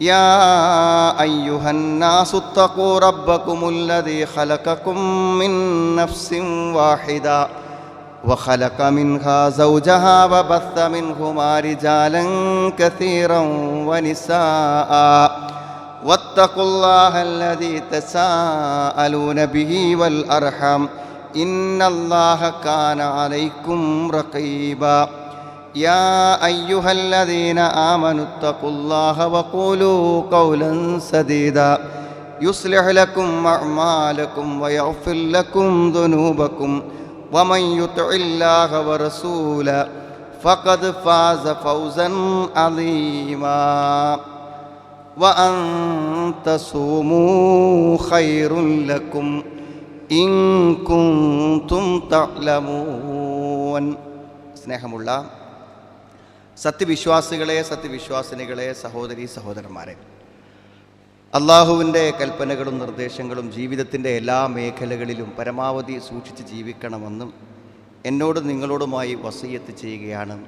يا أيها الناس اتقوا ربكم الذي خلقكم من نفس واحدة وخلق منها زوجها وبث منهما رجالا كثيرا ونساء. واتقوا الله الذي تساءلون به والأرحم إن الله كان عليكم رقيبا. يا أيها الذين آمنوا اتقوا الله وقولوا قولا سديدا يصلح لكم أعمالكم ويغفر لكم ذنوبكم ومن يطع الله ورسوله فقد فاز فوزا عظيما وأن تصوموا خير لكم in കുന്തും തഅലമൂൻ സ്നേഹമുള്ള സത്യവിശ്വാസികളെ സത്യവിശ്വാസിനികളെ സഹോദരി സഹോദരന്മാരെ. അള്ളാഹുവിന്റെ കൽപ്പനകളും നിർദ്ദേശങ്ങളും ജീവിതത്തിന്റെ എല്ലാ മേഖലകളിലും പരമാവധി സൂക്ഷിച്ച് ജീവിക്കണമെന്നും എന്നോട് നിങ്ങളോടുമായി വസയ്യത്ത് ചെയ്യുകയാണ്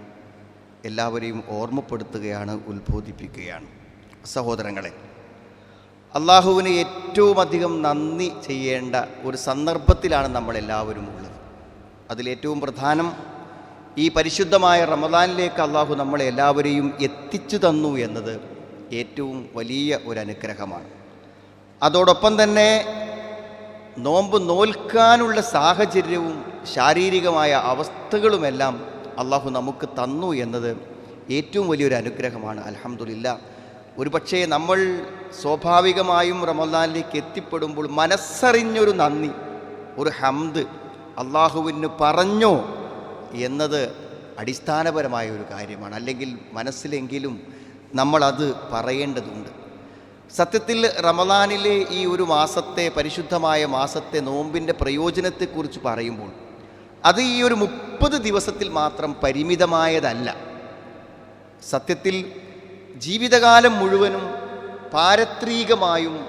എല്ലാവരെയും ഓർമ്മപ്പെടുത്തുകയാണ് ഉത്ബോധിപ്പിക്കുകയാണ്. സഹോദരങ്ങളെ അള്ളാഹുവിന് ഏറ്റവും അധികം നന്ദി ചെയ്യേണ്ട ഒരു സന്ദർഭത്തിലാണ് നമ്മളെല്ലാവരും ഉള്ളത്. അതിലേറ്റവും പ്രധാനം ഈ പരിശുദ്ധമായ റമദാനിലേക്ക് അള്ളാഹു നമ്മളെ എല്ലാവരെയും എത്തിച്ചു തന്നു എന്നത് ഏറ്റവും വലിയ ഒരു അനുഗ്രഹമാണ് അതോടൊപ്പം തന്നെ നോമ്പ് നോൽക്കാനുള്ള സാഹചര്യവും ശാരീരികമായ അവസ്ഥകളുമെല്ലാം അള്ളാഹു നമുക്ക് തന്നു എന്നത് ഏറ്റവും വലിയൊരു അനുഗ്രഹമാണ്. അലഹമുല്ല ഒരുപക്ഷേ നമ്മൾ സ്വാഭാവികമായും റമദാനിലേക്ക് എത്തിപ്പെടുമ്പോൾ മനസ്സറിഞ്ഞൊരു നന്ദി ഒരു ഹംദ് അള്ളാഹുവിന് പറഞ്ഞോ എന്നത് അടിസ്ഥാനപരമായ ഒരു കാര്യമാണ്. അല്ലെങ്കിൽ മനസ്സിലെങ്കിലും നമ്മളത് പറയേണ്ടതുണ്ട്. സത്യത്തിൽ റമദാനിലെ ഈ ഒരു മാസത്തെ പരിശുദ്ധമായ മാസത്തെ നോമ്പിന്റെ പ്രയോജനത്തെക്കുറിച്ച് പറയുമ്പോൾ അത് ഈ ഒരു മുപ്പത് ദിവസത്തിൽ മാത്രം പരിമിതമായതല്ല. സത്യത്തിൽ ജീവിതകാലം മുഴുവനും പാരത്രികമായും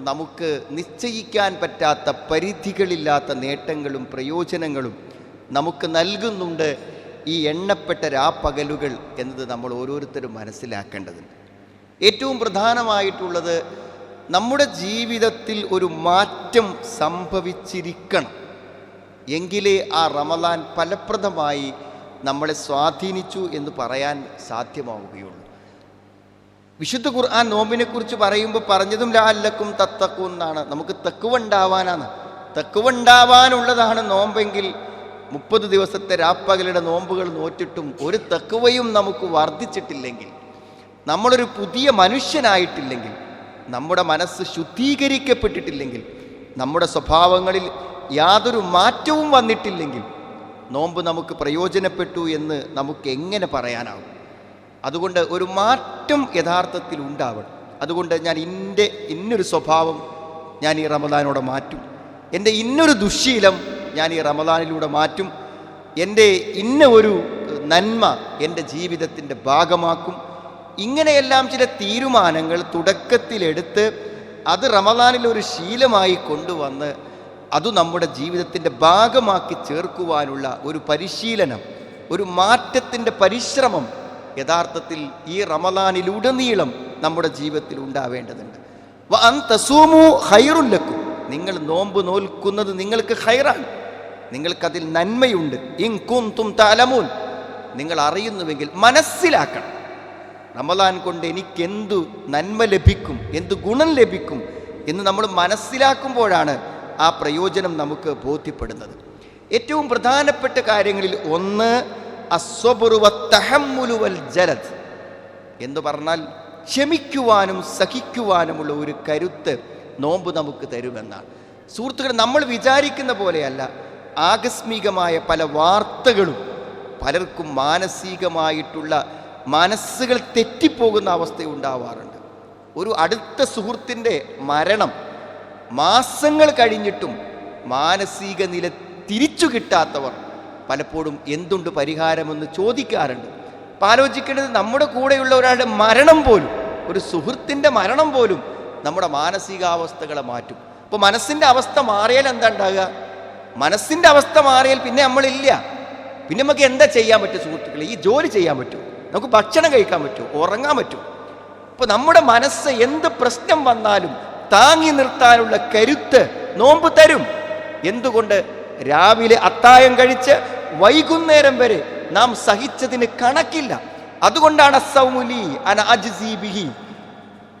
നമുക്ക് നിശ്ചയിക്കാൻ പറ്റാത്ത പരിധികളില്ലാത്ത നേട്ടങ്ങളും പ്രയോജനങ്ങളും നമുക്ക് നൽകുന്നുണ്ട് ഈ എണ്ണപ്പെട്ട രാപ്പകലുകൾ എന്നത് നമ്മൾ ഓരോരുത്തരും മനസ്സിലാക്കേണ്ടതുണ്ട്. ഏറ്റവും പ്രധാനമായിട്ടുള്ളത് നമ്മുടെ ജീവിതത്തിൽ ഒരു മാറ്റം സംഭവിച്ചിരിക്കണം. എങ്കിലേ ആ റമദാൻ ഫലപ്രദമായി നമ്മളെ സ്വാധീനിച്ചു എന്ന് പറയാൻ സാധ്യമാവുകയുള്ളൂ. വിശുദ്ധ ഖുർആൻ നോമ്പിനെക്കുറിച്ച് പറയുമ്പോൾ പറഞ്ഞതും ലാല്ലക്കും തത്തക്കും എന്നാണ്. നമുക്ക് തെക്കുവുണ്ടാവാനാണ് തെക്കുവുണ്ടാവാനുള്ളതാണ് നോമ്പെങ്കിൽ മുപ്പത് ദിവസത്തെ രാപ്പകലുടെ നോമ്പുകൾ നോറ്റിട്ടും ഒരു തെക്കുവയും നമുക്ക് വർദ്ധിച്ചിട്ടില്ലെങ്കിൽ നമ്മളൊരു പുതിയ മനുഷ്യനായിട്ടില്ലെങ്കിൽ നമ്മുടെ മനസ്സ് ശുദ്ധീകരിക്കപ്പെട്ടിട്ടില്ലെങ്കിൽ നമ്മുടെ സ്വഭാവങ്ങളിൽ യാതൊരു മാറ്റവും വന്നിട്ടില്ലെങ്കിൽ നോമ്പ് നമുക്ക് പ്രയോജനപ്പെട്ടു എന്ന് നമുക്ക് എങ്ങനെ പറയാനാവും? അതുകൊണ്ട് ഒരു മാറ്റം യഥാർത്ഥത്തിൽ ഉണ്ടാവണം. അതുകൊണ്ട് ഞാൻ എന്റെ ഇന്നൊരു സ്വഭാവം ഞാൻ ഈ റമദാനോടെ മാറ്റും. എന്റെ ഇന്നൊരു ദുശ്ശീലം ഞാൻ ഈ റമദാനിലൂടെ മാറ്റും. എന്റെ ഇന്ന ഒരു നന്മ എന്റെ ജീവിതത്തിന്റെ ഭാഗമാക്കും. ഇങ്ങനെയെല്ലാം ചില തീരുമാനങ്ങൾ തുടക്കത്തിലെടുത്ത് അത് റമദാനിൽ ഒരു ശീലമായി കൊണ്ടുവന്ന് അത് നമ്മുടെ ജീവിതത്തിന്റെ ഭാഗമാക്കി ചേർക്കുവാനുള്ള ഒരു പരിശീലനം ഒരു മാറ്റത്തിന്റെ പരിശ്രമം യഥാർത്ഥത്തിൽ ഈ റമദാനിലുടനീളം നമ്മുടെ ജീവിതത്തിൽ ഉണ്ടാവേണ്ടതുണ്ട്. അൻ തസൂമു ഹൈറുല്ലക്കും നിങ്ങൾ നോമ്പ് നോൽക്കുന്നത് നിങ്ങൾക്ക് ഹൈറാണ് നിങ്ങൾക്കതിൽ നന്മയുണ്ട്. ഇങ്കും തും തലമൂൻ നിങ്ങൾ അറിയുന്നുവെങ്കിൽ മനസ്സിലാക്കണം. റമദാൻ കൊണ്ട് എനിക്കെന്തു നന്മ ലഭിക്കും എന്ത് ഗുണം ലഭിക്കും എന്ന് നമ്മൾ മനസ്സിലാക്കുമ്പോഴാണ് ആ പ്രയോജനം നമുക്ക് ബോധ്യപ്പെടുന്നത്. ഏറ്റവും പ്രധാനപ്പെട്ട കാര്യങ്ങളിൽ ഒന്ന് അസ്വബുറുവത്തഹമ്മുലുവൽ ജലത് എന്ന് പറഞ്ഞാൽ ക്ഷമിക്കുവാനും സഹിക്കുവാനുമുള്ള ഒരു കരുത്ത് നോമ്പ് നമുക്ക് തരുമെന്നാണ്. സുഹൃത്തുക്കൾ നമ്മൾ വിചാരിക്കുന്ന പോലെയല്ല. ആകസ്മികമായ പല വാർത്തകളും പലർക്കും മാനസികമായിട്ടുള്ള മനസ്സുകൾ തെറ്റിപ്പോകുന്ന അവസ്ഥ ഉണ്ടാവാറുണ്ട്. ഒരു അടുത്ത സുഹൃത്തിന്റെ മരണം മാസങ്ങൾ കഴിഞ്ഞിട്ടും മാനസിക നില തിരിച്ചു കിട്ടാത്തവർ പലപ്പോഴും എന്തുണ്ട് പരിഹാരമെന്ന് ചോദിക്കാറുണ്ട്. അപ്പം ആലോചിക്കേണ്ടത് നമ്മുടെ കൂടെയുള്ള ഒരാളുടെ മരണം പോലും ഒരു സുഹൃത്തിന്റെ മരണം പോലും നമ്മുടെ മാനസികാവസ്ഥകളെ മാറ്റും. അപ്പോൾ മനസ്സിന്റെ അവസ്ഥ മാറിയാൽ എന്താ ഉണ്ടാകുക മനസ്സിന്റെ അവസ്ഥ മാറിയാൽ പിന്നെ നമ്മളില്ല. പിന്നെ നമുക്ക് എന്താ ചെയ്യാൻ പറ്റും സുഹൃത്തുക്കളെ? ഈ ജോലി ചെയ്യാൻ പറ്റും. നമുക്ക് ഭക്ഷണം കഴിക്കാൻ പറ്റും. ഉറങ്ങാൻ പറ്റും. അപ്പോൾ നമ്മുടെ മനസ്സ് എന്ത് പ്രശ്നം വന്നാലും താങ്ങി നിർത്താനുള്ള കരുത്ത് നോമ്പ് തരും. എന്തുകൊണ്ട്? രാവിലെ അത്തായം കഴിച്ച് വൈകുന്നേരം വരെ നാം സഹിച്ചതിന് കണക്കില്ല. അതുകൊണ്ടാണ് അസൗമുലി അന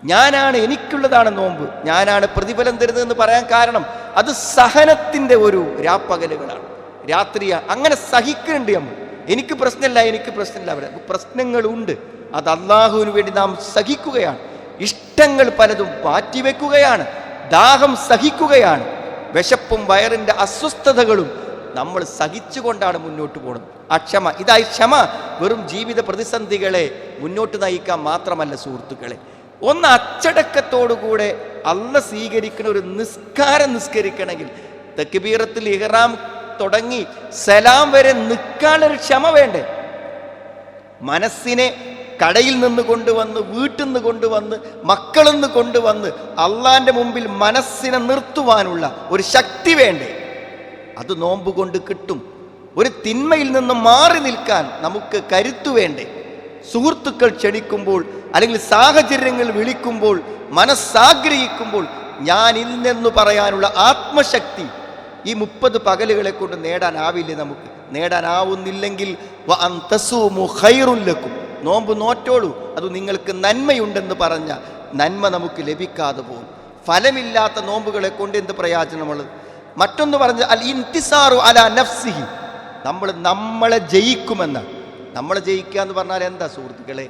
ഞാനാണ് എനിക്കുള്ളതാണ് നോമ്പ്. ഞാനാണ് പ്രതിഫലം തരുന്നതെന്ന് പറയാൻ കാരണം അത് സഹനത്തിന്റെ ഒരു രാപ്പകലുകളാണ്. രാത്രിയ അങ്ങനെ സഹിക്കുന്നുണ്ട് നമ്മൾ. എനിക്ക് പ്രശ്നമില്ല എനിക്ക് പ്രശ്നമില്ല അവിടെ. പ്രശ്നങ്ങളുണ്ട്. അത് അള്ളാഹുവിന് വേണ്ടി നാം സഹിക്കുകയാണ്. ഇഷ്ടങ്ങൾ പലതും മാറ്റിവെക്കുകയാണ് ദാഹം സഹിക്കുകയാണ്. വിശപ്പും വയറിന്റെ അസ്വസ്ഥതകളും നമ്മൾ സഹിച്ചുകൊണ്ടാണ് മുന്നോട്ട് പോകുന്നത്. ആ ക്ഷമ ഇതായി ക്ഷമ. വെറും ജീവിത പ്രതിസന്ധികളെ മുന്നോട്ട് നയിക്കാൻ മാത്രമല്ല സുഹൃത്തുക്കളെ. ഒന്ന് അച്ചടക്കത്തോടുകൂടെ അല്ല സ്വീകരിക്കുന്ന ഒരു നിസ്കാരം നിസ്കരിക്കണമെങ്കിൽ തെക്കുബീറത്തിൽ ഇഹ്റാം തുടങ്ങി സലാം വരെ നിൽക്കാനൊരു ക്ഷമ വേണ്ടേ? മനസ്സിനെ കടയിൽ നിന്ന് കൊണ്ടുവന്ന് വീട്ടിൽ നിന്ന് കൊണ്ടുവന്ന് മക്കളിൽ നിന്ന് കൊണ്ടുവന്ന് അള്ളാന്റെ മുമ്പിൽ മനസ്സിനെ നിർത്തുവാനുള്ള ഒരു ശക്തി വേണ്ടേ? അത് നോമ്പുകൊണ്ട് കിട്ടും. ഒരു തിന്മയിൽ നിന്ന് മാറി നിൽക്കാൻ നമുക്ക് കരുത്തു വേണ്ടേ? സുഹൃത്തുക്കൾ ക്ഷണിക്കുമ്പോൾ അല്ലെങ്കിൽ സാഹചര്യങ്ങൾ വിളിക്കുമ്പോൾ മനസ്സാഗ്രഹിക്കുമ്പോൾ ഞാൻ ഇന്നെന്ന് പറയാനുള്ള ആത്മശക്തി ഈ മുപ്പത് പകലുകളെ കൊണ്ട് നേടാനാവില്ല നമുക്ക്? നേടാനാവുന്നില്ലെങ്കിൽ. നോമ്പ് നോറ്റോളൂ. അത് നിങ്ങൾക്ക് നന്മയുണ്ടെന്ന് പറഞ്ഞ നന്മ നമുക്ക് ലഭിക്കാതെ പോകും. ഫലമില്ലാത്ത നോമ്പുകളെ കൊണ്ട് എന്ത് പ്രയോജനമുള്ളത്? മറ്റൊന്ന് പറഞ്ഞ അൽ ഇൻതിസാറു അല നഫ്സിഹി. നമ്മൾ നമ്മളെ ജയിക്കുമെന്ന് നമ്മളെ ജയിക്കുക എന്ന് പറഞ്ഞാൽ എന്താ സുഹൃത്തുക്കളെ?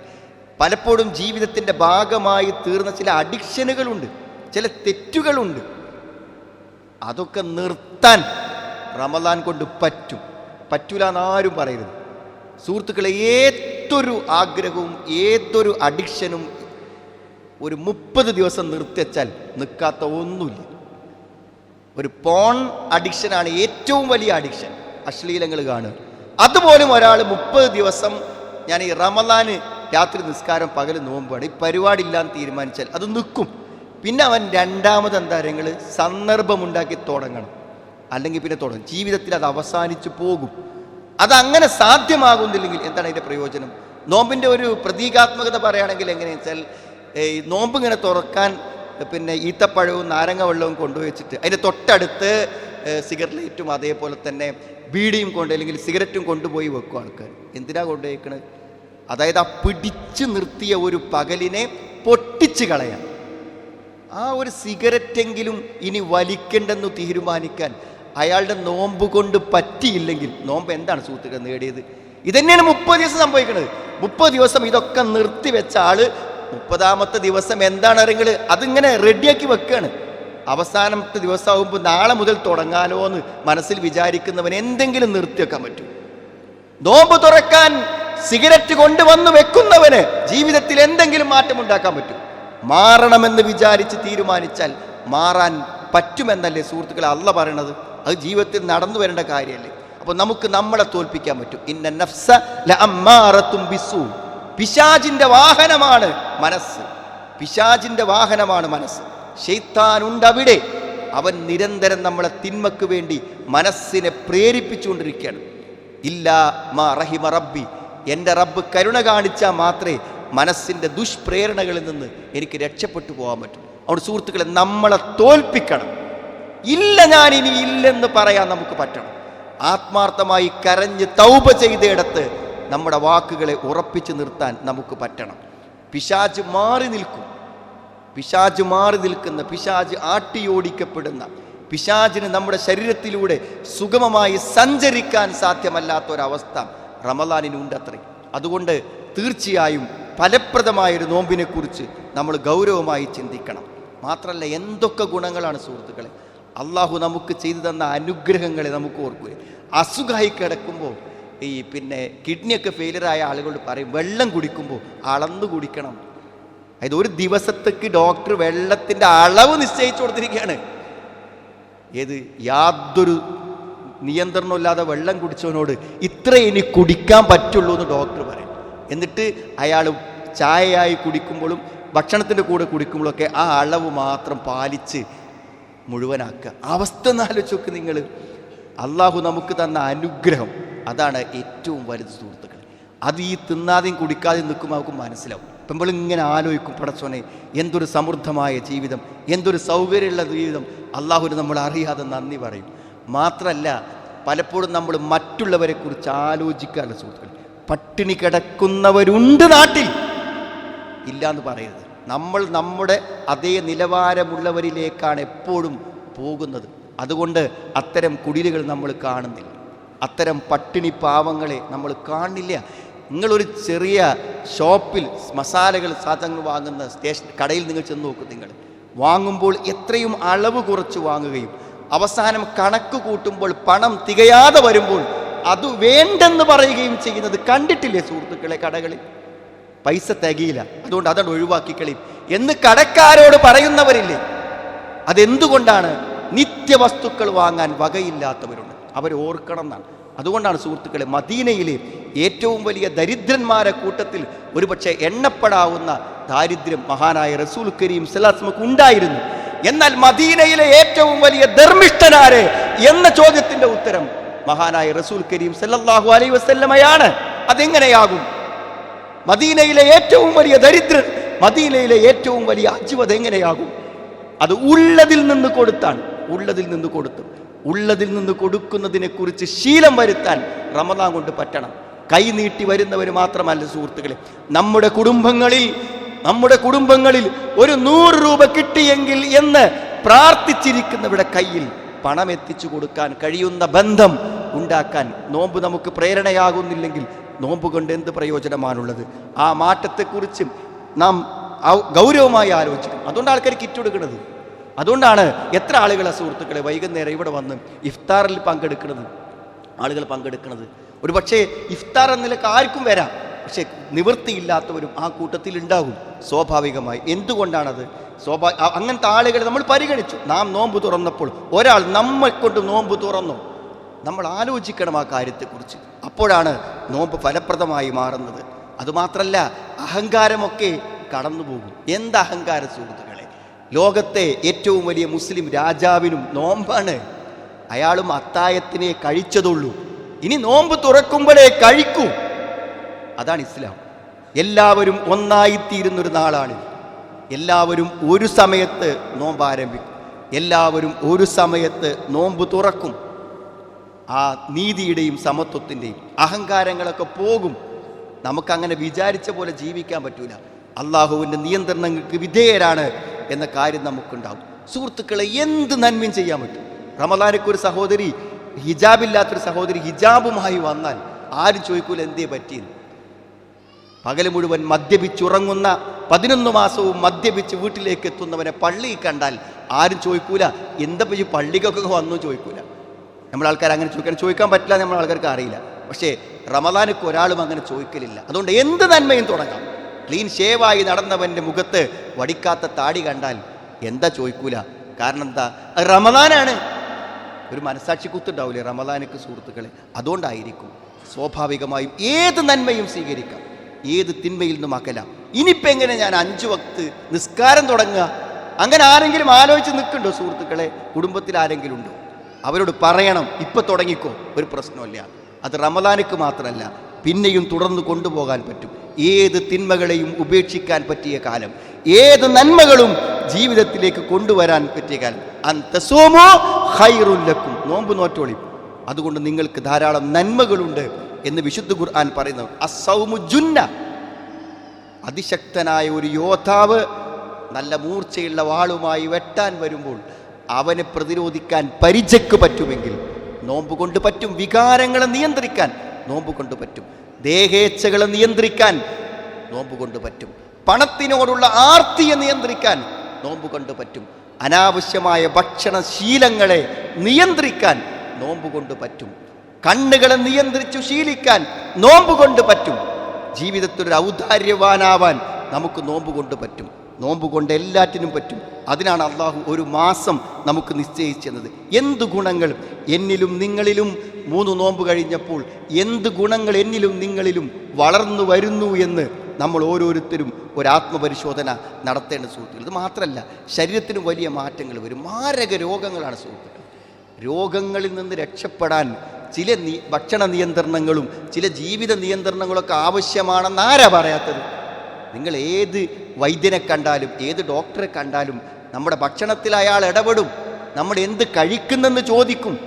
പലപ്പോഴും ജീവിതത്തിന്റെ ഭാഗമായി തീർന്ന ചില അഡിക്ഷനുകളുണ്ട് ചില തെറ്റുകളുണ്ട്. അതൊക്കെ നിർത്താൻ റമദാൻ കൊണ്ട് പറ്റും. പറ്റൂല എന്നാരും പറയരുത്. സുഹൃത്തുക്കളെ ഏതൊരു ആഗ്രഹവും ഏതൊരു അഡിക്ഷനും ഒരു മുപ്പത് ദിവസം നിർത്തിവെച്ചാൽ നിൽക്കാത്ത ഒന്നുമില്ല. ഒരു പോൺ അഡിക്ഷനാണ് ഏറ്റവും വലിയ അഡിക്ഷൻ. അശ്ലീലങ്ങൾ കാണുക. അതുപോലും ഒരാൾ മുപ്പത് ദിവസം ഞാൻ ഈ റമദാന് രാത്രി നിസ്കാരം പകൽ നോമ്പാണ് ഈ പരിപാടി ഇല്ലാന്ന് തീരുമാനിച്ചാൽ അത് നിൽക്കും പിന്നെ അവൻ രണ്ടാമത് എന്താ നിങ്ങൾ സന്ദർഭമുണ്ടാക്കി തുടങ്ങണം. അല്ലെങ്കിൽ പിന്നെ തുടങ്ങും. ജീവിതത്തിൽ അത് അവസാനിച്ചു പോകും. അതങ്ങനെ സാധ്യമാകുന്നില്ലെങ്കിൽ എന്താണ് അതിന്റെ പ്രയോജനം? നോമ്പിന്റെ ഒരു പ്രതീകാത്മകത പറയുകയാണെങ്കിൽ എങ്ങനെയാണെന്ന് വെച്ചാൽ ഈ നോമ്പ് ഇങ്ങനെ തുറക്കാൻ പിന്നെ ഈത്തപ്പഴവും നാരങ്ങ വെള്ളവും കൊണ്ടുവച്ചിട്ട് അതിന്റെ തൊട്ടടുത്ത് സിഗരറ്റ് ലൈറ്റും അതേപോലെ തന്നെ ബീഡിയും കൊണ്ട് അല്ലെങ്കിൽ സിഗരറ്റും കൊണ്ടുപോയി വെക്കും ആൾക്കാർ. എന്തിനാ കൊണ്ടുപോയിക്കണത് അതായത് ആ പിടിച്ചു നിർത്തിയ ഒരു പകലിനെ പൊട്ടിച്ചു കളയാം ആ ഒരു സിഗരറ്റെങ്കിലും ഇനി വലിക്കണ്ടെന്ന് തീരുമാനിക്കാൻ അയാളുടെ നോമ്പ് കൊണ്ട് പറ്റിയില്ലെങ്കിൽ നോമ്പ് എന്താണ് സുഹൃത്തുക്കൾ നേടിയത്? ഇതന്നെയാണ് മുപ്പത് ദിവസം സംഭവിക്കുന്നത് മുപ്പത് ദിവസം ഇതൊക്കെ നിർത്തി വെച്ച ആൾ മുപ്പതാമത്തെ ദിവസം എന്താണ് അറിയുന്നത് അതിങ്ങനെ റെഡിയാക്കി വെക്കുകയാണ് അവസാനത്തെ ദിവസമാകുമ്പോൾ നാളെ മുതൽ തുടങ്ങാനോ എന്ന് മനസ്സിൽ വിചാരിക്കുന്നവൻ എന്തെങ്കിലും നിർത്തിവെക്കാൻ പറ്റും. നോമ്പ് തുറക്കാൻ സിഗരറ്റ് കൊണ്ടുവന്ന് വെക്കുന്നവന് ജീവിതത്തിൽ എന്തെങ്കിലും മാറ്റം ഉണ്ടാക്കാൻ പറ്റും. മാറണമെന്ന് വിചാരിച്ച് തീരുമാനിച്ചാൽ മാറാൻ പറ്റുമെന്നല്ലേ സുഹൃത്തുക്കളെ അല്ല പറയണത്? അത് ജീവിതത്തിൽ നടന്നു വരേണ്ട കാര്യമല്ലേ അപ്പോൾ നമുക്ക് നമ്മളെ തോൽപ്പിക്കാൻ പറ്റും. ഇന്ന നഫ്സ ബിസു വാഹനമാണ് മനസ്സ്. പിശാജിന്റെ വാഹനമാണ് മനസ്സ്. ഷെയ്ത്താനുണ്ട് അവിടെ. അവൻ നിരന്തരം നമ്മളെ തിന്മക്ക് വേണ്ടി മനസ്സിനെ പ്രേരിപ്പിച്ചുകൊണ്ടിരിക്കുകയാണ്. ഇല്ല മാ റഹിമ റബ്ബി. എന്റെ റബ്ബ് കരുണ കാണിച്ചാൽ മാത്രമേ മനസ്സിന്റെ ദുഷ്പ്രേരണകളിൽ നിന്ന് എനിക്ക് രക്ഷപ്പെട്ടു പോകാൻ പറ്റൂ. അവിടെ സുഹൃത്തുക്കളെ നമ്മളെ തോൽപ്പിക്കണം. ഇല്ല ഞാൻ ഇനി ഇല്ലെന്ന് പറയാൻ നമുക്ക് പറ്റണം. ആത്മാർത്ഥമായി കരഞ്ഞ് തൗപ ചെയ്തയിടത്ത് നമ്മുടെ വാക്കുകളെ ഉറപ്പിച്ചു നിർത്താൻ നമുക്ക് പറ്റണം. പിശാച്ച് മാറി നിൽക്കും. പിശാജ് മാറി നിൽക്കുന്ന പിശാജ് ആട്ടിയോടിക്കപ്പെടുന്ന പിശാജിന് നമ്മുടെ ശരീരത്തിലൂടെ സുഗമമായി സഞ്ചരിക്കാൻ സാധ്യമല്ലാത്ത ഒരവസ്ഥ റമലാനിനുണ്ട് അത്രേ. അതുകൊണ്ട് തീർച്ചയായും ഫലപ്രദമായൊരു നോമ്പിനെ കുറിച്ച് നമ്മൾ ഗൗരവമായി ചിന്തിക്കണം. മാത്രമല്ല എന്തൊക്കെ ഗുണങ്ങളാണ് സുഹൃത്തുക്കളെ? അള്ളാഹു നമുക്ക് ചെയ്തു തന്ന അനുഗ്രഹങ്ങളെ നമുക്ക് ഓർക്കുക അസുഖമായി കിടക്കുമ്പോൾ ഈ പിന്നെ കിഡ്നിയൊക്കെ ഫെയിലിയറായ ആളുകളോട് പറയും വെള്ളം കുടിക്കുമ്പോൾ അളന്നു കുടിക്കണം. അതായത് ഒരു ദിവസത്തേക്ക് ഡോക്ടർ വെള്ളത്തിന്റെ അളവ് നിശ്ചയിച്ചു കൊടുത്തിരിക്കുകയാണ്. ഏത്? യാതൊരു നിയന്ത്രണമില്ലാതെ വെള്ളം കുടിച്ചവനോട് ഇത്ര ഇനി കുടിക്കാൻ പറ്റുള്ളൂ എന്ന് ഡോക്ടർ പറയും. എന്നിട്ട് അയാൾ ചായയായി കുടിക്കുമ്പോഴും ഭക്ഷണത്തിന്റെ കൂടെ കുടിക്കുമ്പോഴൊക്കെ ആ അളവ് മാത്രം പാലിച്ച് മുഴുവനാക്കുക. അവസ്ഥ ഒന്ന് നോക്ക് നിങ്ങൾ അള്ളാഹു നമുക്ക് തന്ന അനുഗ്രഹം അതാണ് ഏറ്റവും വലുത് സുഹൃത്തുക്കൾ അത് ഈ തിന്നാതെയും കുടിക്കാതെയും നിൽക്കുമ്പോൾ നമുക്ക് മനസ്സിലാവും. ഇങ്ങനെ ആലോചിക്കും പടച്ചോനെ എന്തൊരു സമൃദ്ധമായ ജീവിതം എന്തൊരു സൗകര്യമുള്ള ജീവിതം. അള്ളാഹുവിന് നമ്മൾ അറിയാതെ നന്ദി പറയും. മാത്രമല്ല പലപ്പോഴും നമ്മൾ മറ്റുള്ളവരെ കുറിച്ച് ആലോചിക്കാറില്ല സുഹൃത്തുക്കൾ പട്ടിണി കിടക്കുന്നവരുണ്ട് നാട്ടിൽ. ഇല്ല എന്ന് പറയരുത്. നമ്മൾ നമ്മുടെ അതേ നിലവാരമുള്ളവരിലേക്കാണ് എപ്പോഴും പോകുന്നത്. അതുകൊണ്ട് അത്തരം കുടിലുകൾ നമ്മൾ കാണുന്നില്ല. അത്തരം പട്ടിണി പാവങ്ങളെ നമ്മൾ കാണില്ല നിങ്ങളൊരു ചെറിയ ഷോപ്പിൽ മസാലകൾ സാധനങ്ങൾ വാങ്ങുന്ന സ്റ്റേഷൻ കടയിൽ നിങ്ങൾ ചെന്ന് നോക്കും നിങ്ങൾ. വാങ്ങുമ്പോൾ എത്രയും അളവ് കുറച്ച് വാങ്ങുകയും അവസാനം കണക്ക് കൂട്ടുമ്പോൾ പണം തികയാതെ വരുമ്പോൾ അത് വേണ്ടെന്ന് പറയുകയും ചെയ്യുന്നത് കണ്ടിട്ടില്ലേ സുഹൃത്തുക്കളെ കടകളിൽ? പൈസ തികയില്ല. അതുകൊണ്ട് അതാണ് ഒഴിവാക്കി കളയും. എന്ന് കടക്കാരോട് പറയുന്നവരില്ലേ? അതെന്തുകൊണ്ടാണ് നിത്യവസ്തുക്കൾ വാങ്ങാൻ വകയില്ലാത്തവരുണ്ട്? അവർ ഓർക്കണം എന്നാണ്. അതുകൊണ്ടാണ് സുഹൃത്തുക്കളെ മദീനയിലെ ഏറ്റവും വലിയ ദരിദ്രന്മാരെ കൂട്ടത്തിൽ ഒരുപക്ഷെ എണ്ണപ്പെടാവുന്ന ദാരിദ്ര്യം മഹാനായ റസൂൽ കരീം സലാസ്മക്ക് ഉണ്ടായിരുന്നു. എന്നാൽ മദീനയിലെ ഏറ്റവും വലിയ ധർമ്മിഷ്ഠനാരെ എന്ന ചോദ്യത്തിന്റെ ഉത്തരം മഹാനായ റസൂൽ കരീം സല്ലാഹു അലൈ വസ്ല്ലമയാണ്. അതെങ്ങനെയാകും? മദീനയിലെ ഏറ്റവും വലിയ ദരിദ്രൻ മദീനയിലെ ഏറ്റവും വലിയ അജുവത് എങ്ങനെയാകും അത് ഉള്ളതിൽ നിന്ന് കൊടുത്താണ്. ഉള്ളതിൽ നിന്ന് കൊടുത്തു. ഉള്ളതിൽ നിന്ന് കൊടുക്കുന്നതിനെ കുറിച്ച് ശീലം വരുത്താൻ റമദാൻ കൊണ്ട് പറ്റണം. കൈ നീട്ടി വരുന്നവർ മാത്രമല്ല സുഹൃത്തുക്കളെ. നമ്മുടെ കുടുംബങ്ങളിൽ നമ്മുടെ കുടുംബങ്ങളിൽ ഒരു നൂറ് രൂപ കിട്ടിയെങ്കിൽ എന്ന് പ്രാർത്ഥിച്ചിരിക്കുന്നവരുടെ കയ്യിൽ പണം എത്തിച്ചു കൊടുക്കാൻ കഴിയുന്ന ബന്ധം ഉണ്ടാക്കാൻ നോമ്പ് നമുക്ക് പ്രേരണയാകുന്നില്ലെങ്കിൽ നോമ്പ് കൊണ്ട് എന്ത് പ്രയോജനമാണുള്ളത്? ആ മാറ്റത്തെക്കുറിച്ചും നാം ഗൗരവമായി ആലോചിക്കണം. അതുകൊണ്ട് ആൾക്കാർ കിറ്റ് കൊടുക്കുന്നത്. അതുകൊണ്ടാണ് എത്ര ആളുകളെ സുഹൃത്തുക്കളെ വൈകുന്നേരം ഇവിടെ വന്ന് ഇഫ്താറിൽ പങ്കെടുക്കുന്നത്? ആളുകൾ പങ്കെടുക്കുന്നത്. ഒരു പക്ഷേ ഇഫ്താർ എന്ന നിലയ്ക്ക് ആർക്കും വരാം. പക്ഷേ നിവൃത്തിയില്ലാത്തവരും ആ കൂട്ടത്തിൽ ഉണ്ടാകും സ്വാഭാവികമായി. എന്തുകൊണ്ടാണത്? സ്വാഭാ അങ്ങനത്തെ ആളുകളെ നമ്മൾ പരിഗണിച്ചു. നാം നോമ്പ് തുറന്നപ്പോൾ ഒരാൾ നമ്മെ കൊണ്ട് നോമ്പ് തുറന്നു? നമ്മൾ ആലോചിക്കണം ആ കാര്യത്തെക്കുറിച്ച്. അപ്പോഴാണ് നോമ്പ് ഫലപ്രദമായി മാറുന്നത്. അതുമാത്രമല്ല അഹങ്കാരമൊക്കെ കടന്നുപോകും. എന്ത് അഹങ്കാര സുഹൃത്തുക്കളെ ലോകത്തെ ഏറ്റവും വലിയ മുസ്ലിം രാജാവിനും നോമ്പാണ്. അയാളും അത്തായത്തിനെ കഴിച്ചതുള്ളൂ. ഇനി നോമ്പ് തുറക്കുമ്പോഴേ കഴിക്കൂ. അതാണ് ഇസ്ലാം. എല്ലാവരും ഒന്നായിത്തീരുന്നൊരു നാളാണ്. എല്ലാവരും ഒരു സമയത്ത് നോമ്പ് ആരംഭിക്കും. എല്ലാവരും ഒരു സമയത്ത് നോമ്പ് തുറക്കും. ആ നീതിയുടെയും സമത്വത്തിന്റെയും അഹങ്കാരങ്ങളൊക്കെ പോകും. നമുക്കങ്ങനെ വിചാരിച്ച പോലെ ജീവിക്കാൻ പറ്റൂല. അള്ളാഹുവിന്റെ നിയന്ത്രണങ്ങൾക്ക് വിധേയരാണ്. എന്ന കാര്യം നമുക്കുണ്ടാവും സുഹൃത്തുക്കളെ എന്ത് നന്മയും ചെയ്യാൻ പറ്റും? റമദാനക്കൊരു സഹോദരി ഹിജാബില്ലാത്തൊരു സഹോദരി ഹിജാബുമായി വന്നാൽ ആരും ചോദിക്കൂല എന്തേ പറ്റിയെന്ന്. പകൽ മുഴുവൻ മദ്യപിച്ചുറങ്ങുന്ന പതിനൊന്ന് മാസവും മദ്യപിച്ച് വീട്ടിലേക്ക് എത്തുന്നവനെ പള്ളി കണ്ടാൽ ആരും ചോദിക്കൂല എന്താ ഈ പള്ളിക്കൊക്കെ വന്നു ചോദിക്കൂല. നമ്മൾ ആൾക്കാർ അങ്ങനെ ചോദിക്കാൻ ചോദിക്കാൻ പറ്റില്ല നമ്മൾ ആൾക്കാർക്ക് അറിയില്ല. പക്ഷേ റമദാനക്ക് ഒരാളും അങ്ങനെ ചോദിക്കലില്ല. അതുകൊണ്ട് എന്ത് നന്മയും തുടങ്ങാം? ക്ലീൻ ഷേവായി നടന്നവന്റെ മുഖത്ത് വടിക്കാത്ത താടി കണ്ടാൽ എന്താ ചോദിക്കൂല? കാരണം എന്താ? റമദാനാണ്. ഒരു മനസാക്ഷി കുത്തുണ്ടാവില്ലേ റമദാനക്ക് സുഹൃത്തുക്കളെ? അതുകൊണ്ടായിരിക്കും സ്വാഭാവികമായും ഏത് നന്മയും സ്വീകരിക്കാം. ഏത് തിന്മയിൽ നിന്നും അകലാം. ഇനിയിപ്പോൾ എങ്ങനെ ഞാൻ അഞ്ചു വക്ത് നിസ്കാരം തുടങ്ങുക? അങ്ങനെ ആരെങ്കിലും ആലോചിച്ച് നിൽക്കുന്നുണ്ടോ സുഹൃത്തുക്കളെ? കുടുംബത്തിൽ ആരെങ്കിലും ഉണ്ടോ? അവരോട് പറയണം ഇപ്പം തുടങ്ങിക്കോ. ഒരു പ്രശ്നമില്ല അത് റമദാനക്ക് മാത്രമല്ല പിന്നെയും തുടർന്ന് കൊണ്ടുപോകാൻ പറ്റും. ഏത് തിന്മകളെയും ഉപേക്ഷിക്കാൻ പറ്റിയ കാലം. ഏത് നന്മകളും ജീവിതത്തിലേക്ക് കൊണ്ടുവരാൻ പറ്റിയ കാലം. അന്തസോമോ ഹൈറുല്ലക്കും നോമ്പ് നോറ്റോളി. അതുകൊണ്ട് നിങ്ങൾക്ക് ധാരാളം നന്മകളുണ്ട് എന്ന് വിശുദ്ധ ഖുർആൻ പറയുന്നു. അസൗമു ജുന്ന. അതിശക്തനായ ഒരു യോദ്ധാവ് നല്ല മൂർച്ചയുള്ള വാളുമായി വെട്ടാൻ വരുമ്പോൾ അവനെ പ്രതിരോധിക്കാൻ പരിചയ്ക്ക് പറ്റുമെങ്കിൽ നോമ്പ് കൊണ്ട് പറ്റും വികാരങ്ങളെ നിയന്ത്രിക്കാൻ. നോമ്പ് കൊണ്ട് പറ്റും. ദേഹേച്ഛകളെ നിയന്ത്രിക്കാൻ നോമ്പ് കൊണ്ട് പറ്റും. പണത്തിനോടുള്ള ആർത്തിയെ നിയന്ത്രിക്കാൻ നോമ്പ് കൊണ്ട് പറ്റും. അനാവശ്യമായ ഭക്ഷണശീലങ്ങളെ നിയന്ത്രിക്കാൻ നോമ്പ് കൊണ്ട് പറ്റും. കണ്ണുകളെ നിയന്ത്രിച്ചു ശീലിക്കാൻ നോമ്പ് കൊണ്ട് പറ്റും. ജീവിതത്തിൽ ഒരു ഔദാര്യവാനാവാൻ നമുക്ക് നോമ്പ് കൊണ്ട് പറ്റും. നോമ്പ് കൊണ്ട് എല്ലാറ്റിനും പറ്റും. അതിനാണ് അള്ളാഹു ഒരു മാസം നമുക്ക് നിശ്ചയിച്ചെന്നത് എന്ത് ഗുണങ്ങൾ എന്നിലും നിങ്ങളിലും മൂന്ന് നോമ്പ് കഴിഞ്ഞപ്പോൾ എന്ത് ഗുണങ്ങൾ എന്നിലും നിങ്ങളിലും വളർന്നു വരുന്നു എന്ന് നമ്മൾ ഓരോരുത്തരും ഒരാത്മപരിശോധന നടത്തേണ്ട സുഹൃത്തുക്കൾ. ഇത് മാത്രമല്ല ശരീരത്തിന് വലിയ മാറ്റങ്ങൾ വരും. മാരക രോഗങ്ങളാണ് സുഹൃത്തുക്കൾ. രോഗങ്ങളിൽ നിന്ന് രക്ഷപ്പെടാൻ ചില ഭക്ഷണ നിയന്ത്രണങ്ങളും ചില ജീവിത നിയന്ത്രണങ്ങളൊക്കെ ആവശ്യമാണെന്ന് ആരാ പറയാത്തത്? നിങ്ങൾ ഏത് വൈദ്യനെ കണ്ടാലും ഏത് ഡോക്ടറെ കണ്ടാലും നമ്മുടെ ഭക്ഷണത്തിൽ അയാൾ ഇടപെടും. നമ്മൾ എന്ത് കഴിക്കുന്നെന്ന് ചോദിക്കും.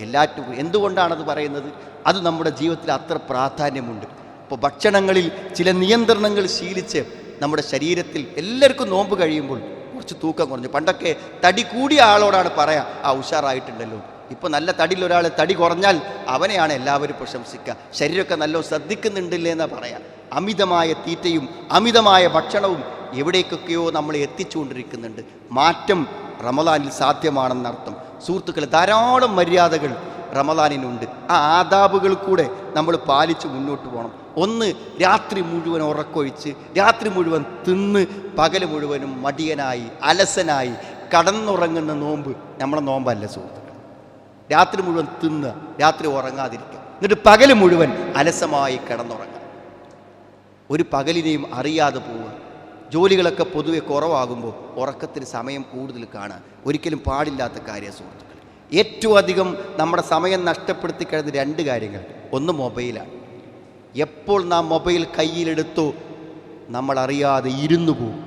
എല്ലാറ്റും എന്തുകൊണ്ടാണത് പറയുന്നത്? അത് നമ്മുടെ ജീവിതത്തിൽ അത്ര പ്രാധാന്യമുണ്ട്. ഇപ്പോൾ ഭക്ഷണങ്ങളിൽ ചില നിയന്ത്രണങ്ങൾ ശീലിച്ച് നമ്മുടെ ശരീരത്തിൽ എല്ലാവർക്കും നോമ്പ് കഴിയുമ്പോൾ കുറച്ച് തൂക്കം കുറഞ്ഞു. പണ്ടൊക്കെ തടി കൂടിയ ആളോടാണ് പറയാ ആ ഉഷാറായിട്ടുണ്ടല്ലോ. ഇപ്പോൾ നല്ല തടിയിൽ ഒരാൾ തടി കുറഞ്ഞാൽ അവനെയാണ് എല്ലാവരും പ്രശംസിക്കുക ശരീരമൊക്കെ നല്ലോ ശ്രദ്ധിക്കുന്നുണ്ടില്ലേ എന്നാണ് പറയാം. അമിതമായ തീറ്റയും അമിതമായ ഭക്ഷണവും എവിടേക്കൊക്കെയോ നമ്മളെ എത്തിച്ചുകൊണ്ടിരിക്കുന്നുണ്ട്. മാറ്റം റമദാനിൽ സാധ്യമാണെന്നർത്ഥം സുഹൃത്തുക്കൾ ധാരാളം മര്യാദകൾ റമദാനിനുണ്ട്. ആ ആദാബുകൾ കൂടെ നമ്മൾ പാലിച്ച് മുന്നോട്ട് പോകണം. ഒന്ന് രാത്രി മുഴുവൻ ഉറക്കൊഴിച്ച് രാത്രി മുഴുവൻ തിന്ന് പകൽ മുഴുവനും മടിയനായി അലസനായി കടന്നുറങ്ങുന്ന നോമ്പ് നമ്മളെ നോമ്പല്ല സുഹൃത്തുക്കൾ രാത്രി മുഴുവൻ തിന്ന് രാത്രി ഉറങ്ങാതിരിക്കുക. എന്നിട്ട് പകൽ മുഴുവൻ അലസമായി കിടന്നുറങ്ങുക. ഒരു പകലിനെയും അറിയാതെ പോവുക. ജോലികളൊക്കെ പൊതുവെ കുറവാകുമ്പോൾ ഉറക്കത്തിന് സമയം കൂടുതൽ കാണാൻ ഒരിക്കലും പാടില്ലാത്ത കാര്യ സുഹൃത്തുക്കൾ ഏറ്റവും അധികം നമ്മുടെ സമയം നഷ്ടപ്പെടുത്തി കഴിഞ്ഞ രണ്ട് കാര്യങ്ങൾ. ഒന്ന് മൊബൈലാണ്. എപ്പോൾ നാം മൊബൈൽ കയ്യിലെടുത്തു നമ്മൾ അറിയാതെ ഇരുന്നു പോകും.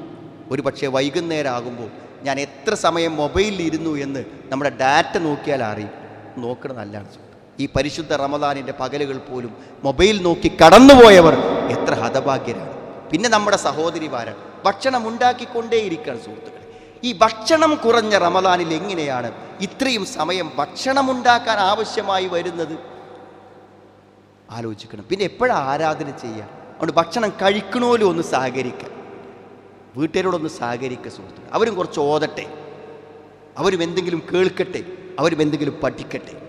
ഒരു പക്ഷേ വൈകുന്നേരം ആകുമ്പോൾ ഞാൻ എത്ര സമയം മൊബൈലിൽ ഇരുന്നു എന്ന് നമ്മുടെ ഡാറ്റ നോക്കിയാൽ അറിയും. നോക്കണം നല്ലതാണ്. ഈ പരിശുദ്ധ റമദാനിന്റെ പകലുകൾ പോലും മൊബൈൽ നോക്കി കടന്നുപോയവർ എത്ര ഹതഭാഗ്യരാണ്. പിന്നെ നമ്മുടെ സഹോദരിമാരാണ് ഭക്ഷണം ഉണ്ടാക്കിക്കൊണ്ടേയിരിക്കുകയാണ് സുഹൃത്തുക്കൾ ഈ ഭക്ഷണം കുറഞ്ഞ റമദാനിൽ എങ്ങനെയാണ് ഇത്രയും സമയം ഭക്ഷണം ഉണ്ടാക്കാൻ ആവശ്യമായി വരുന്നത്? ആലോചിക്കണം. പിന്നെ എപ്പോഴാണ് ആരാധന ചെയ്യുക? അതുകൊണ്ട് ഭക്ഷണം കഴിക്കണമല്ലോ ഒന്ന് സഹകരിക്കുക വീട്ടുകാരോടൊന്ന് സഹകരിക്കുക സുഹൃത്തുക്കൾ അവരും കുറച്ച് ഓതട്ടെ. അവരും എന്തെങ്കിലും കേൾക്കട്ടെ. അവരും എന്തെങ്കിലും പഠിക്കട്ടെ.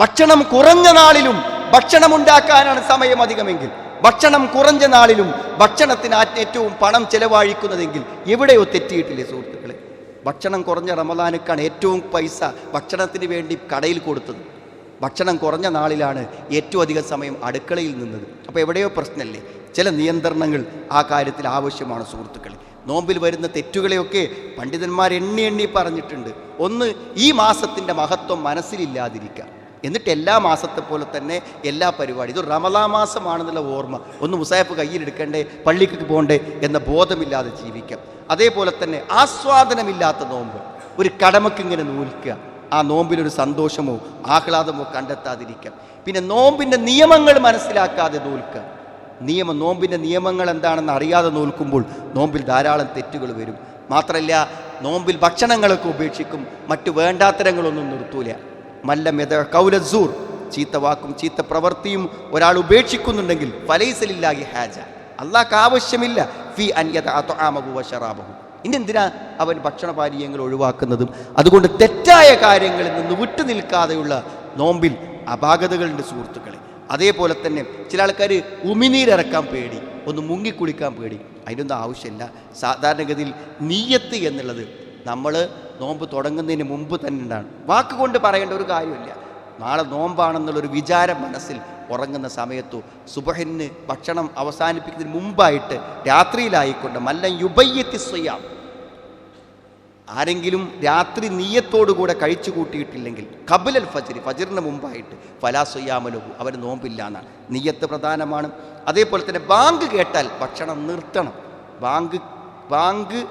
ഭക്ഷണം കുറഞ്ഞ നാളിലും ഭക്ഷണം ഉണ്ടാക്കാനാണ് സമയം അധികമെങ്കിൽ ഭക്ഷണം കുറഞ്ഞ നാളിലും ഭക്ഷണത്തിന് ഏറ്റവും പണം ചെലവഴിക്കുന്നതെങ്കിൽ എവിടെയോ തെറ്റിയിട്ടില്ലേ സുഹൃത്തുക്കളെ? ഭക്ഷണം കുറഞ്ഞ റമദാനുക്കാണ് ഏറ്റവും പൈസ ഭക്ഷണത്തിന് വേണ്ടി കടയിൽ കൊടുത്തത്. ഭക്ഷണം കുറഞ്ഞ നാളിലാണ് ഏറ്റവും അധികം സമയം അടുക്കളയിൽ നിന്നത്. അപ്പോൾ എവിടെയോ പ്രശ്നമല്ലേ ചില നിയന്ത്രണങ്ങൾ ആ കാര്യത്തിൽ ആവശ്യമാണ് സുഹൃത്തുക്കളെ. നോമ്പിൽ വരുന്ന തെറ്റുകളെയൊക്കെ പണ്ഡിതന്മാർ എണ്ണി എണ്ണി പറഞ്ഞിട്ടുണ്ട്. ഒന്ന് ഈ മാസത്തിന്റെ മഹത്വം മനസ്സിലില്ലാതിരിക്കുക. എന്നിട്ട് എല്ലാ മാസത്തെ പോലെ തന്നെ എല്ലാ പരിപാടി ഇത് റമലാ മാസമാണെന്നുള്ള ഓർമ്മ. ഒന്ന് മുസാഫ് കയ്യിലെടുക്കണ്ടേ പള്ളിക്ക് പോകണ്ടേ എന്ന ബോധമില്ലാതെ ജീവിക്കാം. അതേപോലെ തന്നെ ആസ്വാദനമില്ലാത്ത നോമ്പ്. ഒരു കടമക്ക് ഇങ്ങനെ നൂൽക്കുക. ആ നോമ്പിലൊരു സന്തോഷമോ ആഹ്ലാദമോ കണ്ടെത്താതിരിക്കാം. പിന്നെ നോമ്പിന്റെ നിയമങ്ങൾ മനസ്സിലാക്കാതെ നൂൽക്കുക. നിയമം നോമ്പിന്റെ നിയമങ്ങൾ എന്താണെന്ന് അറിയാതെ നോൽക്കുമ്പോൾ നോമ്പിൽ ധാരാളം തെറ്റുകൾ വരും. മാത്രമല്ല നോമ്പിൽ ഭക്ഷണങ്ങളൊക്കെ ഉപേക്ഷിക്കും. മറ്റു വേണ്ടാത്തരങ്ങളൊന്നും നിർത്തൂല. മല്ല മെത കൗലസൂർ ചീത്ത വാക്കും ചീത്ത പ്രവൃത്തിയും ഒരാൾ ഉപേക്ഷിക്കുന്നുണ്ടെങ്കിൽ ഫലൈസലില്ലാഹി ഹാജ. അള്ളാഹ്ക്ക് ആവശ്യമില്ല. ഫി അന്യത അത്ആമഹു ഷറാബഹു ഇനി എന്തിനാ അവൻ ഭക്ഷണപാനീയങ്ങൾ ഒഴിവാക്കുന്നതും? അതുകൊണ്ട് തെറ്റായ കാര്യങ്ങളിൽ നിന്ന് വിട്ടു നിൽക്കാതെയുള്ള നോമ്പിൽ അപാകതകളുണ്ട് സുഹൃത്തുക്കളെ. അതേപോലെ തന്നെ ചില ആൾക്കാർ ഉമിനീരിറക്കാൻ പേടി ഒന്ന് മുങ്ങിക്കുളിക്കാൻ പേടി. അതിനൊന്നും ആവശ്യമില്ല. സാധാരണഗതിയിൽ നീയത്ത് എന്നുള്ളത് നമ്മൾ നോമ്പ് തുടങ്ങുന്നതിന് മുമ്പ് തന്നെ ഉണ്ടാണ് വാക്കുകൊണ്ട് പറയേണ്ട ഒരു കാര്യമില്ല. നാളെ നോമ്പാണെന്നുള്ളൊരു വിചാരം മനസ്സിൽ ഉറങ്ങുന്ന സമയത്തു സുബഹിന് ഭക്ഷണം അവസാനിപ്പിക്കുന്നതിന് മുമ്പായിട്ട് രാത്രിയിലായിക്കൊണ്ട് മല്ലൻ യുബയ്യത്തി സ്വയാം. ആരെങ്കിലും രാത്രി നീയത്തോടുകൂടെ കഴിച്ചു കൂട്ടിയിട്ടില്ലെങ്കിൽ കബിലൽ ഫജിര് ഫജിറിന് മുമ്പായിട്ട് ഫലാസുയാമലഹു അവർ നോമ്പില്ല എന്നാണ്. നീയത്ത് പ്രധാനമാണ്. അതേപോലെ തന്നെ ബാങ്ക് കേട്ടാൽ ഭക്ഷണം നിർത്തണം. ബാങ്ക് ബാങ്ക്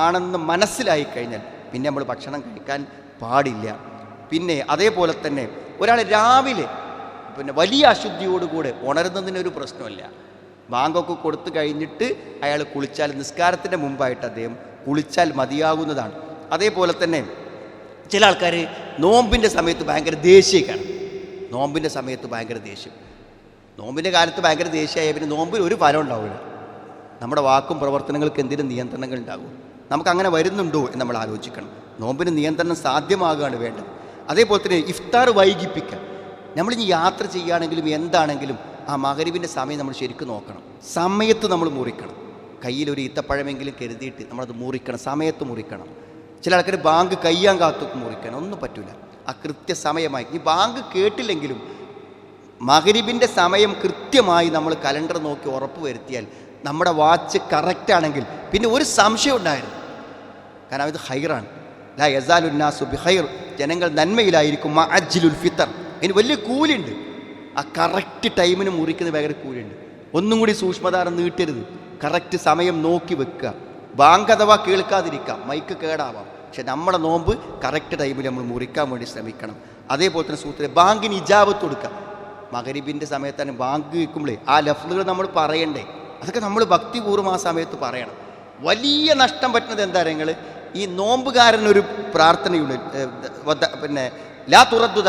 ആണെന്ന് മനസ്സിലായി കഴിഞ്ഞാൽ പിന്നെ നമ്മൾ ഭക്ഷണം കഴിക്കാൻ പാടില്ല. പിന്നെ അതേപോലെ തന്നെ ഒരാൾ രാവിലെ പിന്നെ വലിയ അശുദ്ധിയോടുകൂടെ ഉണരുന്നതിനൊരു പ്രശ്നമില്ല. ബാങ്കൊക്കെ കൊടുത്തു കഴിഞ്ഞിട്ട് അയാൾ കുളിച്ചാൽ നിസ്കാരത്തിന്റെ മുമ്പായിട്ട് അദ്ദേഹം കുളിച്ചാൽ മതിയാകുന്നതാണ്. അതേപോലെ തന്നെ ചില ആൾക്കാർ നോമ്പിന്റെ സമയത്ത് ഭയങ്കര ദേഷ്യക്കാണ് നോമ്പിന്റെ സമയത്ത് ഭയങ്കര ദേഷ്യം. നോമ്പിന്റെ കാലത്ത് ഭയങ്കര ദേഷ്യമായ പിന്നെ നോമ്പിൽ ഒരു ഫലം ഉണ്ടാവില്ല. നമ്മുടെ വാക്കും പ്രവർത്തനങ്ങൾക്ക് എന്തെങ്കിലും നിയന്ത്രണങ്ങൾ ഉണ്ടാകും. നമുക്ക് അങ്ങനെ വരുന്നുണ്ടോ എന്ന് നമ്മൾ ആലോചിക്കണം. നോമ്പിന് നിയന്ത്രണം സാധ്യമാകുകയാണ് വേണ്ടത്. അതേപോലെ തന്നെ ഇഫ്താർ വൈകിപ്പിക്കുക നമ്മളിനി യാത്ര ചെയ്യുകയാണെങ്കിലും എന്താണെങ്കിലും ആ മകരിവിന്റെ സമയം നമ്മൾ ശരിക്കും നോക്കണം. സമയത്ത് നമ്മൾ മുറിക്കണം. കയ്യിലൊരു ഈത്തപ്പഴമെങ്കിലും കരുതിയിട്ട് നമ്മളത് മുറിക്കണം. സമയത്ത് മുറിക്കണം. ചില ആൾക്കാർ ബാങ്ക് കയ്യാൻ കാത്തു മുറിക്കണം. ഒന്നും പറ്റില്ല ആ കൃത്യസമയമായി. ഈ ബാങ്ക് കേട്ടില്ലെങ്കിലും മകരിബിന്റെ സമയം കൃത്യമായി നമ്മൾ കലണ്ടർ നോക്കി ഉറപ്പ് വരുത്തിയാൽ നമ്മുടെ വാച്ച് കറക്റ്റ് ആണെങ്കിൽ പിന്നെ ഒരു സംശയം ഉണ്ടായിരുന്നു. കാരണം ഇത് ഹൈറാണ് ലാ യസാലുന്നാസു ബി ഹൈർ ജനങ്ങൾ നന്മയിലായിരിക്കും. മാ അജ്ലുൽ ഫിത്തർ. ഇനി വലിയ കൂലിയുണ്ട്. ആ കറക്റ്റ് ടൈമിന് മുറിക്കുന്ന ഭയങ്കര കൂലിയുണ്ട്. ഒന്നും കൂടി സൂക്ഷ്മതാരം നീട്ടരുത്. കറക്റ്റ് സമയം നോക്കി വെക്കുക. ബാങ്ക് അഥവാ കേൾക്കാതിരിക്കാം മൈക്ക് കേടാവാം. പക്ഷെ നമ്മുടെ നോമ്പ് കറക്റ്റ് ടൈമിൽ നമ്മൾ മുറിക്കാൻ വേണ്ടി ശ്രമിക്കണം. അതേപോലെ തന്നെ സൂത്ര ബാങ്കിന് ഇജാബത്ത് കൊടുക്കുക. മകരിബിന്റെ സമയത്താണ് ബാങ്ക് കേൾക്കുമ്പോഴേ ആ ലഫ്ലുകൾ നമ്മൾ പറയണ്ടേ? അതൊക്കെ നമ്മൾ ഭക്തിപൂർവം ആ സമയത്ത് പറയണം. വലിയ നഷ്ടം പറ്റുന്നത് എന്താ നിങ്ങൾ ഈ നോമ്പുകാരനൊരു പ്രാർത്ഥനയുണ്ട്. പിന്നെ ലാ തുറദ്ദു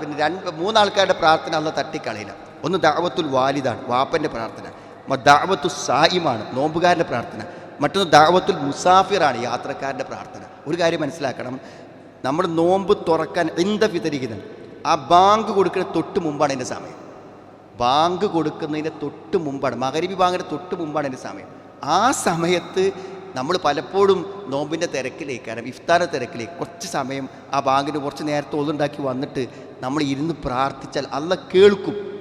പിന്നെ രണ്ട് മൂന്നാൾക്കാരുടെ പ്രാർത്ഥന അന്ന് തട്ടിക്കളയില്ല. ഒന്ന് ദാവത്തുൽ വാലിദാണ് വാപ്പന്റെ പ്രാർത്ഥന. ദാവത്തു സായിമാണ് നോമ്പുകാരന്റെ പ്രാർത്ഥന. മറ്റൊന്ന് ദാവത്തുൽ മുസാഫിറാണ് യാത്രക്കാരന്റെ പ്രാർത്ഥന. ഒരു കാര്യം മനസ്സിലാക്കണം നമ്മൾ നോമ്പ് തുറക്കാൻ എന്ത വിതരിക്കുന്നത് ആ ബാങ്ക് കൊടുക്കുന്ന തൊട്ട് മുമ്പാണ് എന്റെ സമയം. ബാങ്ക് കൊടുക്കുന്നതിന്റെ തൊട്ട് മുമ്പാണ് മകരവി ബാങ്കിന്റെ തൊട്ട് മുമ്പാണ് എന്റെ സമയം. ആ സമയത്ത് നമ്മൾ പലപ്പോഴും നോമ്പിന്റെ തിരക്കിലേക്ക് കാരണം ഇഫ്താന തിരക്കിലേക്ക് കുറച്ച് സമയം ആ ബാങ്കിന് കുറച്ച് നേരത്തെ ഒതുണ്ടാക്കി വന്നിട്ട് നമ്മൾ ഇരുന്ന് പ്രാർത്ഥിച്ചാൽ അല്ല കേൾക്കും.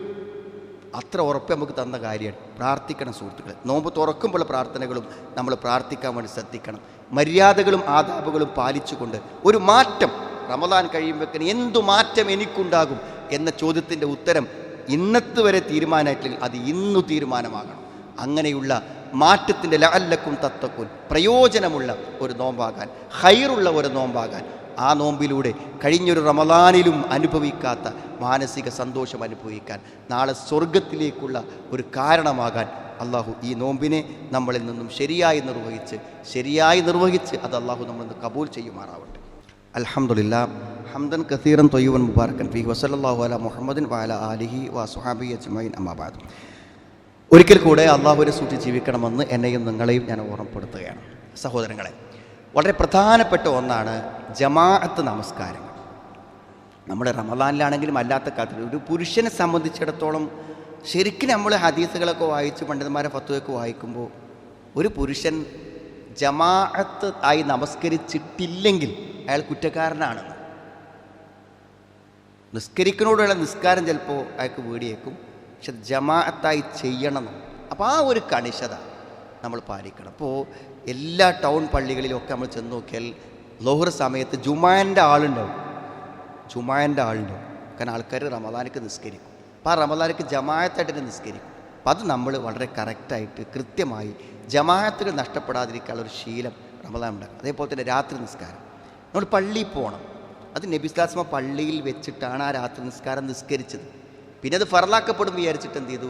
അത്ര ഉറപ്പ് നമുക്ക് തന്ന കാര്യമാണ്. പ്രാർത്ഥിക്കണം സുഹൃത്തുക്കളെ. നോമ്പ് തുറക്കുമ്പോൾ പ്രാർത്ഥനകളും നമ്മൾ പ്രാർത്ഥിക്കാൻ വേണ്ടി ശ്രദ്ധിക്കണം. മര്യാദകളും ആദാബുകളും പാലിച്ചുകൊണ്ട് ഒരു മാറ്റം റമദാൻ കഴിയുമ്പോഴേക്കിന് എന്തു മാറ്റം എനിക്കുണ്ടാകും എന്ന ചോദ്യത്തിന്റെ ഉത്തരം ഇന്നത്തെ വരെ തീരുമാനമായിട്ടില്ലെങ്കിൽ അത് ഇന്നു തീരുമാനമാകണം. അങ്ങനെയുള്ള മാറ്റത്തിന്റെ ലഅല്ലക്കും തത്തക്കും പ്രയോജനമുള്ള ഒരു നോമ്പാകാൻ ഹൈറുള്ള ഒരു നോമ്പാകാൻ. ആ നോമ്പിലൂടെ കഴിഞ്ഞൊരു റമദാനിലും അനുഭവിക്കാത്ത മാനസിക സന്തോഷം അനുഭവിക്കാൻ നാളെ സ്വർഗത്തിലേക്കുള്ള ഒരു കാരണമാകാൻ അള്ളാഹു ഈ നോമ്പിനെ നമ്മളിൽ നിന്നും ശരിയായി നിർവഹിച്ച് ശരിയായി നിർവഹിച്ച് അത് അള്ളാഹു നമ്മളിൽ നിന്ന് കബൂൽ ചെയ്യുമാറാവട്ടെ. അലഹമുല്ല ഹംദൻ കസീറൻ തൊയ്യുവൻ മുബാറക്കൻ ഫി വസലാഹു അല മുഹമ്മദിൻ വാല അലിഹി വാ സുഹാബി അജ്മൈൻ അമ്മാബാദ് ഒരിക്കൽ കൂടെ അള്ളാഹുവിനെ സൂക്ഷിച്ച് ജീവിക്കണമെന്ന് എന്നെയും നിങ്ങളെയും ഞാൻ ഓർമ്മപ്പെടുത്തുകയാണ്. സഹോദരങ്ങളെ വളരെ പ്രധാനപ്പെട്ട ഒന്നാണ് ജമാഅത്ത് നമസ്കാരങ്ങൾ. നമ്മുടെ റമദാനിലാണെങ്കിലും അല്ലാത്ത കാലത്തിൽ ഒരു പുരുഷനെ സംബന്ധിച്ചിടത്തോളം ശരിക്കും നമ്മൾ ഹദീസുകളൊക്കെ വായിച്ച് പണ്ഡിതന്മാരെ ഫത്തുവൊക്കെ വായിക്കുമ്പോൾ ഒരു പുരുഷൻ ജമാഅത്ത് ആയി നമസ്കരിച്ചിട്ടില്ലെങ്കിൽ അയാൾ കുറ്റക്കാരനാണെന്ന്. നിസ്കരിക്കുന്നതോടുള്ള നിസ്കാരം ചിലപ്പോൾ അയാൾക്ക് വീടിയേക്കും. പക്ഷെ ജമാഅത്തായി ചെയ്യണം അപ്പോൾ ആ ഒരു കണിശത നമ്മൾ പാലിക്കണം. അപ്പോൾ എല്ലാ ടൗൺ പള്ളികളിലൊക്കെ നമ്മൾ ചെന്ന് നോക്കിയാൽ ലോഹർ സമയത്ത് ജുമാന്റെ ആളുണ്ടാവും. ജുമാന്റെ ആളുണ്ടാവും. കാരണം ആൾക്കാർ റമദാനക്ക് നിസ്കരിക്കും. അപ്പോൾ ആ റമദാനക്ക് ജമാഅത്തായിട്ട് നിസ്കരിക്കും. അപ്പോൾ അത് നമ്മൾ വളരെ കറക്റ്റായിട്ട് കൃത്യമായി ജമാഅത്തുകൾ നഷ്ടപ്പെടാതിരിക്കാനുള്ള ഒരു ശീലം റമദാൻ ഉണ്ടാക്കും അതേപോലെ തന്നെ രാത്രി നിസ്കാരം. നമ്മൾ പള്ളിയിൽ പോകണം. അത് നബിസ്ലാസ്മ പള്ളിയിൽ വെച്ചിട്ടാണ് ആ രാത്രി നിസ്കാരം നിസ്കരിച്ചത്. പിന്നെ അത് ഫറലാക്കപ്പെടും വിചാരിച്ചിട്ട് എന്ത് ചെയ്തു?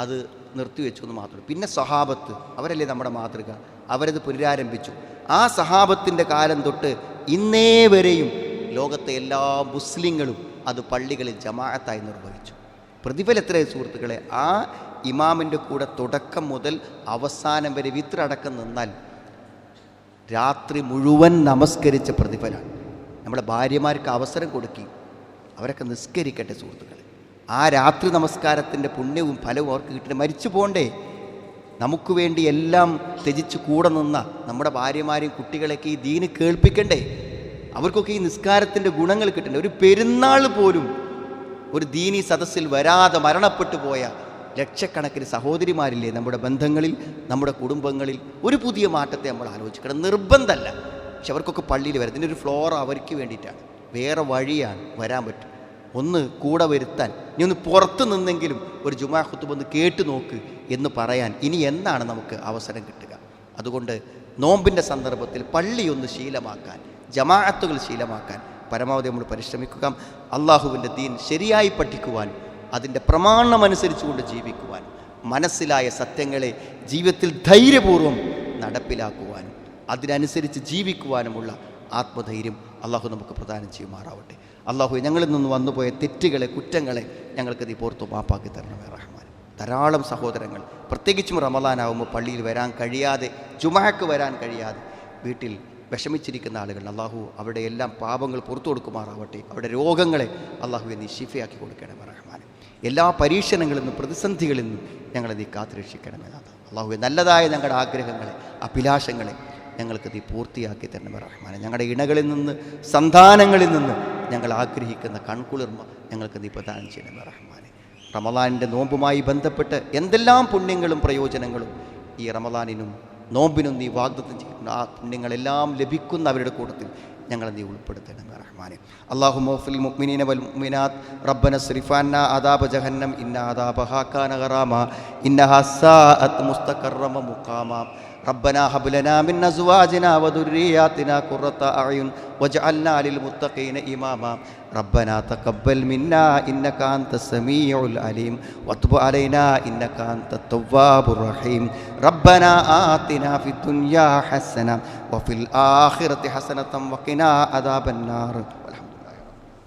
അത് നിർത്തിവെച്ചു എന്ന് മാത്രം പിന്നെ സഹാബത്ത് അവരല്ലേ നമ്മുടെ മാതൃക? അവരത് പുനരാരംഭിച്ചു. ആ സഹാബത്തിന്റെ കാലം തൊട്ട് ഇന്നേ വരെയും ലോകത്തെ എല്ലാ മുസ്ലിങ്ങളും അത് പള്ളികളിൽ ജമാഅത്തായി നിർവഹിച്ചു. പ്രതിഫലത്തിലെ സുഹൃത്തുക്കളെ? ആ ഇമാമിന്റെ കൂടെ തുടക്കം മുതൽ അവസാനം വരെ വിത്രടക്കം നിന്നാൽ രാത്രി മുഴുവൻ നമസ്കരിച്ച പ്രതിഫലമാണ് നമ്മുടെ ഭാര്യമാർക്ക് അവസരം കൊടുക്കി. അവരൊക്കെ നിസ്കരിക്കട്ടെ സുഹൃത്തുക്കളെ. ആ രാത്രി നമസ്കാരത്തിന്റെ പുണ്യവും ഫലവും അവർക്ക് കിട്ടണം മരിച്ചു പോണ്ടേ. നമുക്ക് വേണ്ടി എല്ലാം ത്യജിച്ച് കൂടെ നിന്ന നമ്മുടെ ഭാര്യമാരെയും കുട്ടികളെയൊക്കെ ഈ ദീന് കേൾപ്പിക്കണ്ടേ? അവർക്കൊക്കെ ഈ നിസ്കാരത്തിന്റെ ഗുണങ്ങൾ കിട്ടണ്ടേ? ഒരു പെരുന്നാൾ പോലും ഒരു ദീനി സദസ്സിൽ വരാതെ മരണപ്പെട്ടു പോയ ലക്ഷക്കണക്കിന് സഹോദരിമാരില്ലേ നമ്മുടെ ബന്ധങ്ങളിൽ നമ്മുടെ കുടുംബങ്ങളിൽ? ഒരു പുതിയ മാറ്റത്തെ നമ്മൾ ആലോചിക്കണം. നിർബന്ധമല്ല. പക്ഷെ അവർക്കൊക്കെ പള്ളിയിൽ വരാം. ഇതിന്റെ ഒരു ഫ്ലോർ അവർക്ക് വേണ്ടിയിട്ടാണ്. വേറെ വഴിയാണ് വരാൻ പറ്റും. ഒന്ന് കൂടെ വരുത്താൻ. ഇനി ഒന്ന് പുറത്ത് നിന്നെങ്കിലും ഒരു ജുമാ ഖുത്തുബ് ഒന്ന് കേട്ടു നോക്ക് എന്ന് പറയാൻ ഇനി എന്നാണ് നമുക്ക് അവസരം കിട്ടുക. അതുകൊണ്ട് നോമ്പിന്റെ സന്ദർഭത്തിൽ പള്ളി ഒന്ന് ശീലമാക്കാൻ ജമാഅത്തുകൾ ശീലമാക്കാൻ പരമാവധി നമ്മൾ പരിശ്രമിക്കുക. അള്ളാഹുവിന്റെ ദീൻ ശരിയായി പഠിക്കുവാൻ അതിന്റെ പ്രമാണമനുസരിച്ചുകൊണ്ട് ജീവിക്കുവാൻ മനസ്സിലായ സത്യങ്ങളെ ജീവിതത്തിൽ ധൈര്യപൂർവം നടപ്പിലാക്കുവാനും അതിനനുസരിച്ച് ജീവിക്കുവാനുമുള്ള ആത്മധൈര്യം അള്ളാഹു നമുക്ക് പ്രദാനം ചെയ്യുമാറാവട്ടെ. അള്ളാഹു ഞങ്ങളിൽ നിന്ന് വന്നുപോയ തെറ്റുകളെ കുറ്റങ്ങളെ ഞങ്ങൾക്ക് നീ പുറത്തു മാപ്പാക്കി തരണമേ റഹ്മാൻ. ധാരാളം സഹോദരങ്ങൾ പ്രത്യേകിച്ചും റമലാനാവുമ്പോൾ പള്ളിയിൽ വരാൻ കഴിയാതെ ജുമാക്ക് വരാൻ കഴിയാതെ വീട്ടിൽ വിഷമിച്ചിരിക്കുന്ന ആളുകൾ അള്ളാഹു അവിടെ എല്ലാം പാപങ്ങൾ പുറത്തു കൊടുക്കുമാറാവട്ടെ. അവിടെ രോഗങ്ങളെ അള്ളാഹുവെ നീ ഷിഫയാക്കി കൊടുക്കണമേ റഹ്മാൻ. എല്ലാ പരീക്ഷണങ്ങളിൽ നിന്നും പ്രതിസന്ധികളിൽ നിന്നും ഞങ്ങളെ നീ കാത്തുരക്ഷിക്കണമേ നാഥ അള്ളാഹുവെ നല്ലതായ ഞങ്ങളുടെ ആഗ്രഹങ്ങളെ അഭിലാഷങ്ങളെ ഞങ്ങൾക്ക് നീ പൂർത്തിയാക്കി തരണമേ റഹ്മാൻ. ഞങ്ങളുടെ ഇണകളിൽ നിന്ന് സന്താനങ്ങളിൽ നിന്ന് ഞങ്ങൾ ആഗ്രഹിക്കുന്ന കൺകുളിർമ ഞങ്ങൾക്ക് നീ പ്രദാനം ചെയ്യണമേ റഹ്മാനെ. റമലാനിന്റെ നോമ്പുമായി ബന്ധപ്പെട്ട് എന്തെല്ലാം പുണ്യങ്ങളും പ്രയോജനങ്ങളും ഈ റമലാനിനും നോമ്പിനും നീ വാഗ്ദത്തം ചെയ്യുന്ന ആ പുണ്യങ്ങളെല്ലാം ലഭിക്കുന്ന അവരുടെ കൂട്ടത്തിൽ ഞങ്ങളെ നീ ഉൾപ്പെടുത്തണമേ റഹ്മാനെ. അള്ളാഹു മോഫിൽ മുഅ്മിനീന വൽ റബ്ബന സ്രിഫാന്ന അദാബ ജഹന്നം. ഇന്ന അദാബ ഹാക്കാന ഇന്ന ഇന്നഹാ അത് മുസ്തഖറമ മുഖാമ. ربنا هب لنا من أزواجنا وذرياتنا قرة أعين واجعلنا للمتقين إماما. ربنا تقبل منا إنك أنت السميع العليم. وتب علينا إنك أنت التواب الرحيم. ربنا آتنا في الدنيا حسنة وفي الآخرة حسنة وقنا عذاب النار.